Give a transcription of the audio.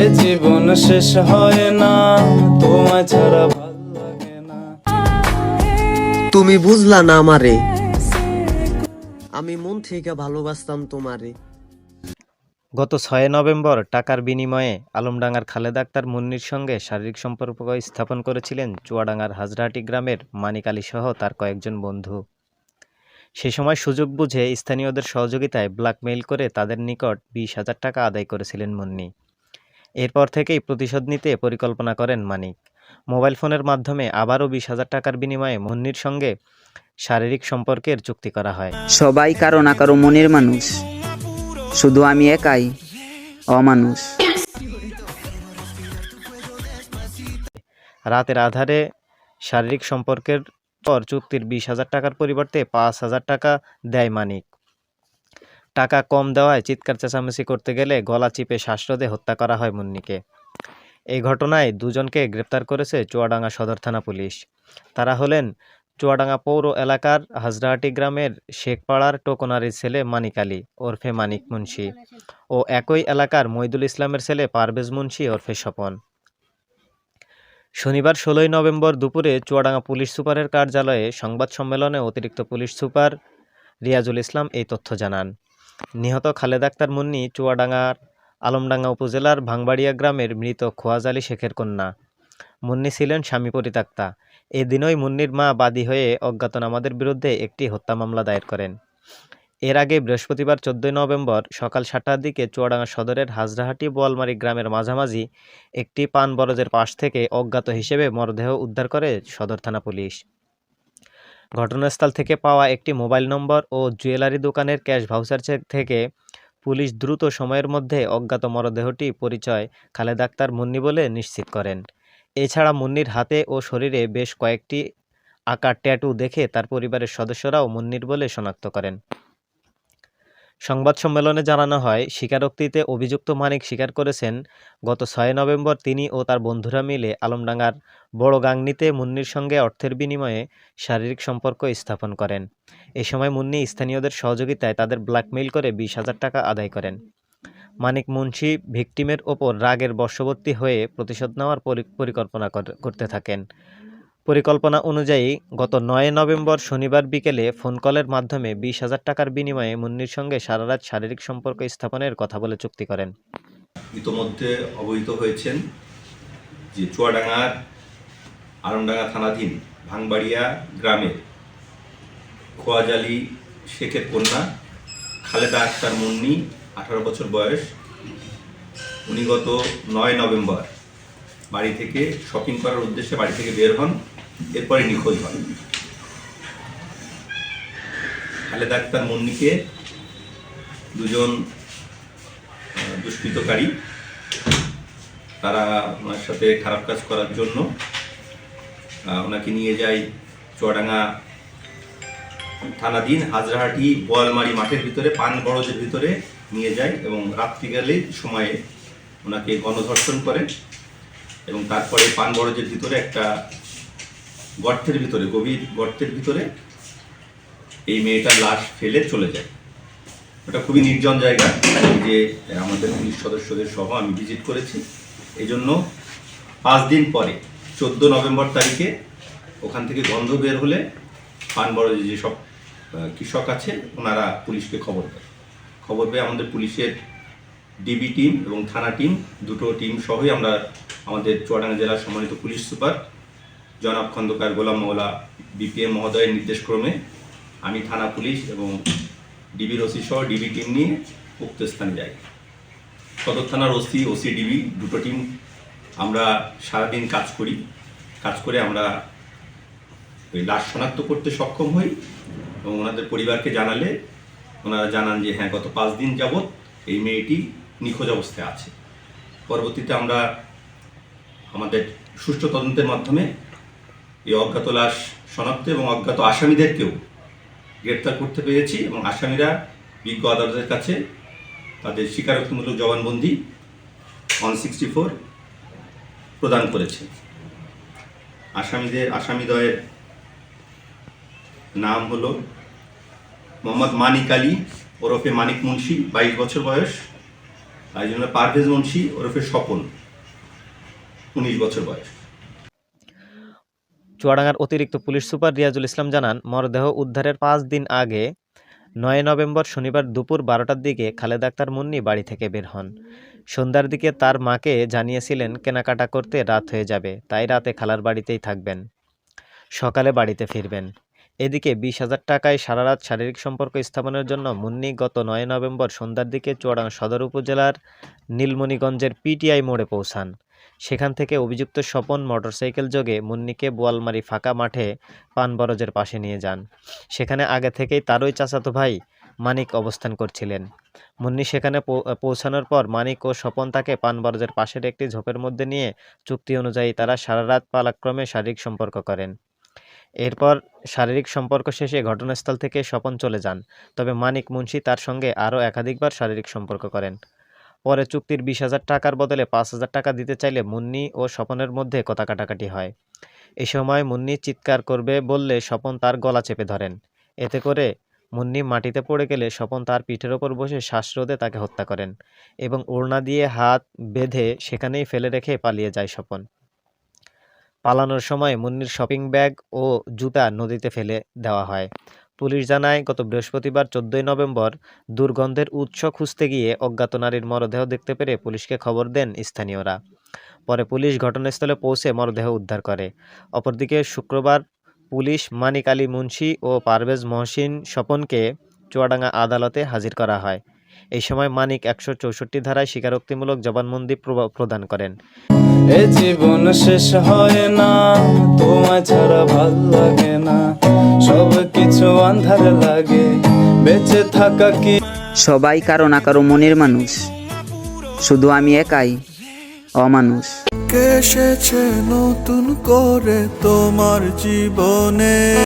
এ জীবন শেষ হয় না তোমায় ছাড়া ভালো লাগে না। তুমি বুঝলা না আমারে। আমি মন থেকে ভালোবাসতাম তোমারে। গত ছয় নভেম্বর টাকার বিনিময়ে আলমডাঙ্গার খালেদা আক্তার মুন্নির সঙ্গে শারীরিক সম্পর্ক স্থাপন করেছিলেন চুয়াডাঙ্গার হাজরাহাটি গ্রামের মানিক আলী সহ তার কয়েকজন বন্ধু। সে সময় সুযোগ বুঝে স্থানীয়দের সহযোগিতায় ব্ল্যাকমেইল করে তাদের নিকট বিশ হাজার টাকা আদায় করেছিলেন মুন্নি। এরপর থেকেই প্রতিশোধ নিতে পরিকল্পনা করেন মানিক। মোবাইল ফোনের মাধ্যমে আবারও বিশ হাজার টাকার বিনিময়ে মুন্নির সঙ্গে শারীরিক সম্পর্কের চুক্তি করা হয়। সবাই কারও না কারও মনের মানুষ। শুধু আমি একাই অমানুষ। রাতের আধারে শারীরিক সম্পর্কের পর চুক্তির বিশ হাজার টাকার পরিবর্তে পাঁচ হাজার টাকা দেয় মানিক। টাকা কম দেওয়ায় চিৎকার চেঁচামেচি করতে গেলে গলা চিপে শ্বাসরোধে হত্যা করা হয় মুন্নিকে। এই ঘটনায় দুজনকে গ্রেপ্তার করেছে চুয়াডাঙ্গা সদর থানা পুলিশ। তারা হলেন চুয়াডাঙ্গা পৌর এলাকার হাজরাহাটি গ্রামের শেখপাড়ার টোকনারির ছেলে মানিক আলী, ওরফে মানিক মুন্সি ও একই এলাকার মইদুল ইসলামের ছেলে পারভেজ মুন্সি, ওরফে স্বপন। শনিবার ষোলোই নভেম্বর দুপুরে চুয়াডাঙ্গা পুলিশ সুপারের কার্যালয়ে সংবাদ সম্মেলনে অতিরিক্ত পুলিশ সুপার রিয়াজুল ইসলাম এই তথ্য জানান। নিহত খালেদ আক্তার মুন্নি চুয়াডাঙ্গার আলমডাঙ্গা উপজেলার ভাঙবাড়িয়া গ্রামের মৃত খোয়াজ আলী শেখের কন্যা। মুন্নি ছিলেন স্বামী পরিত্যক্তা। এদিনই মুন্নির মা বাদী হয়ে অজ্ঞাতনামাদের বিরুদ্ধে একটি হত্যা মামলা দায়ের করেন। এর আগে বৃহস্পতিবার চোদ্দই নভেম্বর সকাল সাতটার দিকে চুয়াডাঙ্গা সদরের হাজরাহাটি বোয়ালমারি গ্রামের মাঝামাঝি একটি পান বরজের পাশ থেকে অজ্ঞাত হিসেবে মরদেহ উদ্ধার করে সদর থানা পুলিশ। ঘটনাস্থল থেকে পাওয়া একটি মোবাইল নম্বর ও জুয়েলারি দোকানের ক্যাশ ভাউচার থেকে পুলিশ দ্রুত সময়ের মধ্যে অজ্ঞাত মরদেহটি পরিচয় খালেদ আক্তার মুন্নি বলে নিশ্চিত করেন। এছাড়া মুন্নির হাতে ও শরীরে বেশ কয়েকটি আকার ট্যাটু দেখে তার পরিবারের সদস্যরাও মুন্নির বলে শনাক্ত করেন। সংবাদ সম্মেলনে জানানো হয়, স্বীকারোক্তিতে অভিযুক্ত মানিক স্বীকার করেছেন, গত ছয় নভেম্বর তিনি ও তার বন্ধুরা মিলে আলমডাঙ্গার বড় গাংনিতে মুন্নির সঙ্গে অর্থের বিনিময়ে শারীরিক সম্পর্ক স্থাপন করেন। এ সময় মুন্নি স্থানীয়দের সহযোগিতায় তাদের ব্ল্যাকমেইল করে বিশ হাজার টাকা আদায় করেন। মানিক মুন্সি ভিকটিমের ওপর রাগের বশবর্তী হয়ে প্রতিশোধ নেওয়ার পরিকল্পনা কর- করতে থাকেন। পরিকল্পনা অনুযায়ী গত নয় নভেম্বর শনিবার বিকেলে ফোন কলের মাধ্যমে বিশ হাজার টাকার বিনিময়ে মুন্নির সঙ্গে সারারাত শারীরিক সম্পর্ক স্থাপনের কথা বলে চুক্তি করেন। ইতোমধ্যে অবহিত হয়েছেন যে চুয়াডাঙ্গার আলমডাঙ্গা থানাধীন ভাঙবাড়িয়া গ্রামের খোয়াজালি শেখের কন্যা খালেদা আক্তার মুন্নি, আঠারো বছর বয়স। উনি গত নয় নভেম্বর বাড়ি থেকে শপিং করার উদ্দেশ্যে বাড়ি থেকে বের হন। এরপরে নিখোঁজ হন খালেদা আক্তার মুন্নিকে দুজন দুষ্কৃতকারী, তারা ওনার সাথে খারাপ কাজ করার জন্য ওনাকে নিয়ে যায় চুয়াডাঙ্গা থানাধীন হাজরাহাটি বোয়ালমারি মাঠের ভিতরে, পান বড়জের ভিতরে নিয়ে যায় এবং রাত্রিকালে সময়ে ওনাকে গণধর্ষণ করে এবং তারপরে পান বড়জের ভিতরে একটা গর্তের ভিতরে, গভীর গর্তের ভিতরে এই মেয়েটার লাশ ফেলে চলে যায়। ওটা খুবই নির্জন জায়গা। যে আমাদের পুলিশ সদস্যদের সহ আমি ভিজিট করেছি। এই জন্য পাঁচ দিন পরে, চোদ্দ নভেম্বর তারিখে ওখান থেকে গন্ধ বের হলে পানবড় যেসব কৃষক আছে, ওনারা পুলিশকে খবর দেয়। খবর পেয়ে আমাদের পুলিশের ডিবি টিম এবং থানা টিম, দুটো টিম সহই আমরা আমাদের চুয়াডাঙ্গা জেলার সম্মানিত পুলিশ সুপার জনাব খন্দকার গোলাম মৌলা বিপিএম মহোদয়ের নির্দেশক্রমে আমি থানা পুলিশ এবং ডিবির ওসি সহ ডিবি টিম নিয়ে উক্ত স্থানে যাই। সদর থানার ওসি ওসি ডিবি দুটো টিম আমরা সারাদিন কাজ করি। কাজ করে আমরা ওই লাশ শনাক্ত করতে সক্ষম হই এবং ওনাদের পরিবারকে জানালে ওনারা জানান যে হ্যাঁ গত পাঁচ দিন যাবৎ এই মেয়েটি নিখোঁজ অবস্থায় আছে। পরবর্তীতে আমরা আমাদের সুষ্ঠু তদন্তের মাধ্যমে এই অজ্ঞাত লাশ শনাক্ত এবং অজ্ঞাত আসামিদেরকেও গ্রেপ্তার করতে পেরেছি এবং আসামিরা বিজ্ঞ আদালতের কাছে তাদের স্বীকারোক্তিমূলক জবানবন্দি ওয়ান সিক্সটি ফোর প্রদান করেছে। আসামিদের আসামিদ্বয়ের নাম হলো মোহাম্মদ মানিক আলী, ওরফে মানিক মুন্সি, বাইশ বছর বয়স। আর পারভেজ মুন্সি, ওরফে স্বপন, উনিশ বছর বয়স। চুয়াডাঙ্গার অতিরিক্ত পুলিশ সুপার রিয়াজুল ইসলাম জানান, মরদেহ উদ্ধারের পাঁচ দিন আগে নয় নভেম্বর শনিবার দুপুর বারোটার দিকে খালেদা আক্তার মুন্নি বাড়ি থেকে বের হন। সন্ধ্যার দিকে তার মাকে জানিয়েছিলেন, কেনাকাটা করতে রাত হয়ে যাবে, তাই রাতে খালার বাড়িতেই থাকবেন। সকালে বাড়িতে ফিরবেন। এদিকে বিশ হাজার টাকায় সারা রাত শারীরিক সম্পর্ক স্থাপনের জন্য মুন্নি গত নয় নভেম্বর সন্ধ্যার দিকে চুয়াডাঙ্গা সদর উপজেলার নীলমণিগঞ্জের পিটিআই মোড়ে পৌঁছান। সেখান থেকে অভিযুক্ত স্বপন মোটরসাইকেল যোগে মুন্নিকে বোয়ালমারি ফাঁকা মাঠে পানবরজের পাশে নিয়ে যান। সেখানে আগে থেকেই তারই চাচাতো ভাই মানিক অবস্থান করছিলেন। মুন্নি সেখানে পৌঁছানোর পর মানিক ও স্বপন তাকে পানবরজের পাশের একটি ঝোপের মধ্যে নিয়ে চুক্তি অনুযায়ী তারা সারা রাত পালাক্রমে শারীরিক সম্পর্ক করেন। এরপর শারীরিক সম্পর্ক শেষে ঘটনাস্থল থেকে স্বপন চলে যান। তবে মানিক মুন্সি তার সঙ্গে আরও একাধিকবার শারীরিক সম্পর্ক করেন। পরে চুক্তির বিশ হাজার টাকার বদলে পাঁচ হাজার টাকা দিতে চাইলে মুন্নি ও স্বপনের মধ্যে কথা কাটাকাটি হয়। এ সময় মুন্নি চিৎকার করবে বললে স্বপন তার গলা চেপে ধরেন। এতে করে মুন্নি মাটিতে পড়ে গেলে স্বপন তার পিঠের ওপর বসে শ্বাসরোধে তাকে হত্যা করেন এবং ওড়না দিয়ে হাত বেঁধে সেখানেই ফেলে রেখে পালিয়ে যায় স্বপন। পালানোর সময় মুন্নির শপিং ব্যাগ ও জুতা নদীতে ফেলে দেওয়া হয়। পুলিশ জানায়, গত বৃহস্পতিবার চোদ্দই নভেম্বর দুর্গন্ধের উৎস খুঁজতে গিয়ে অজ্ঞাত নারীর মরদেহ দেখতে পেরে পুলিশকে খবর দেন স্থানীয়রা। পরে পুলিশ ঘটনাস্থলে পৌঁছে মরদেহ উদ্ধার করে। অপরদিকে শুক্রবার পুলিশ মানিক আলী মুন্সি ও পারভেজ মহসিন স্বপনকে চুয়াডাঙ্গা আদালতে হাজির করা হয়। এই সময় মানিক একশো চৌষট্টি ধারায় স্বীকারোক্তিমূলক জবানবন্দি প্রদান করেন। জীবন শেষ হয় না ছাড়া ভালো লাগে না। সব কিছু আন্ধার লাগে বেঁচে থাকা কি? সবাই কারও না কারও মনের মানুষ। শুধু আমি একাই অমানুষ। কেসেছে নতুন করে তোমার জীবনে।